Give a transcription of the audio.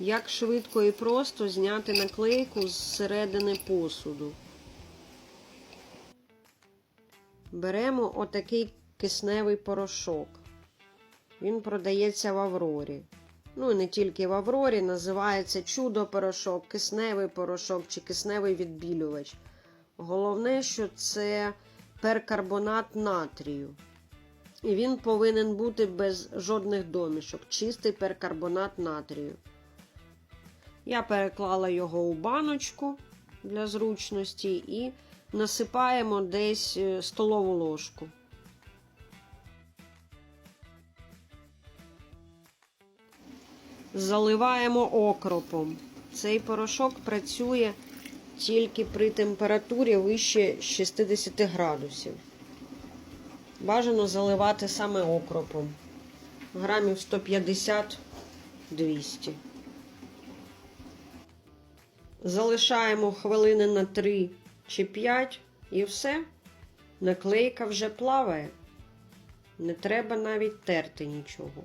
Як швидко і просто зняти наклейку з середини посуду. Беремо отакий кисневий порошок. Він продається в Аврорі. Ну і не тільки в Аврорі, називається чудо-порошок, кисневий порошок чи кисневий відбілювач. Головне, що це перкарбонат натрію. І він повинен бути без жодних домішок, чистий перкарбонат натрію. Я переклала його у баночку для зручності і насипаємо десь е, столову ложку. Заливаємо окропом. Цей порошок працює тільки при температурі вище 60 градусів. Бажано заливати саме окропом. Грамів 150-200. Залишаємо хвилини на 3 чи 5 і все. Наклейка вже плаває. Не треба навіть терти нічого.